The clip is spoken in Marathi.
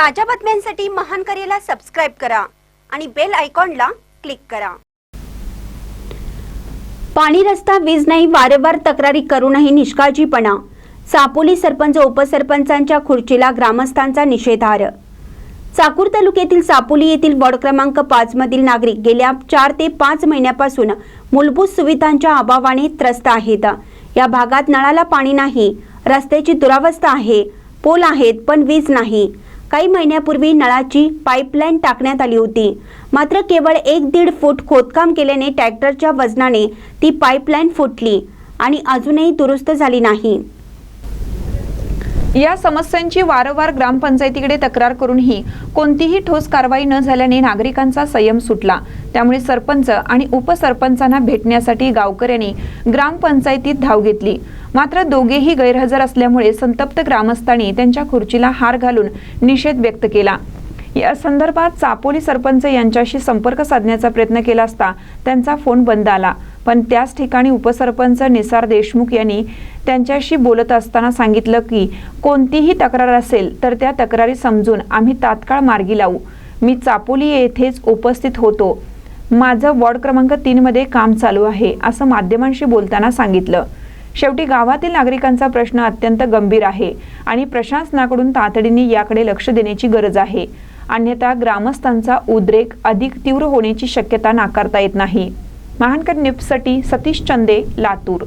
ताज्या बातम्यांसाठी महान करेला सबस्क्राईब करा आणि बेल आयकॉनला क्लिक करा. पाणी रस्ता वीज नाही वारंवार तक्रारी करूनही निष्काळजीपणा. चापोली सरपंच उपसरपंचांच्या खुर्चीला ग्रामस्थांचा निषेधार. चाकूर तालुक्यातील चापोली येथील वॉर्ड क्रमांक पाच मधील नागरिक गेल्या चार ते पाच महिन्यापासून मूलभूत सुविधांच्या अभावाने त्रस्त आहेत. या भागात नळाला पाणी नाही रस्त्याची दुरावस्था आहे पोल आहेत पण वीज नाही. काही महिन्यापूर्वी नळाची पाईपलाईन टाकण्यात आली होती. मात्र केवळ एक दीड फूट खोदकाम केल्याने ट्रॅक्टरच्या वजनाने ती पाईपलाईन फुटली आणि अजूनही दुरुस्त झाली नाही. या समस्यांची वारंवार ग्रामपंचायतीकडे तक्रार करूनही कोणतीही ठोस कारवाई न झाल्याने नागरिकांचा संयम सुटला. त्यामुळे सरपंच आणि उपसरपंचांना भेटण्यासाठी गावकऱ्यांनी ग्रामपंचायतीत धाव घेतली. मात्र दोघेही गैरहजर असल्यामुळे संतप्त ग्रामस्थांनी त्यांच्या खुर्चीला हार घालून निषेध व्यक्त केला. या संदर्भात चापोली सरपंच यांच्याशी संपर्क साधण्याचा प्रयत्न केला असता त्यांचा फोन बंद आला. पण त्याच ठिकाणी उपसरपंच निसार देशमुख यांनी त्यांच्याशी बोलत असताना सांगितलं की कोणतीही तक्रार असेल तर त्या तक्रारी समजून आम्ही तात्काळ मार्गी लावू. मी चापोली येथेच उपस्थित होतो. माझं वॉर्ड क्रमांक तीनमध्ये काम चालू आहे असं माध्यमांशी बोलताना सांगितलं. शेवटी गावातील नागरिकांचा प्रश्न अत्यंत गंभीर आहे आणि प्रशासनाकडून तातडीने याकडे लक्ष देण्याची गरज आहे. अन्यथा ग्रामस्थांचा उद्रेक अधिक तीव्र होण्याची शक्यता नाकारता येत नाही. महानकर निप्ससाठी सतीश चंदे लातूर.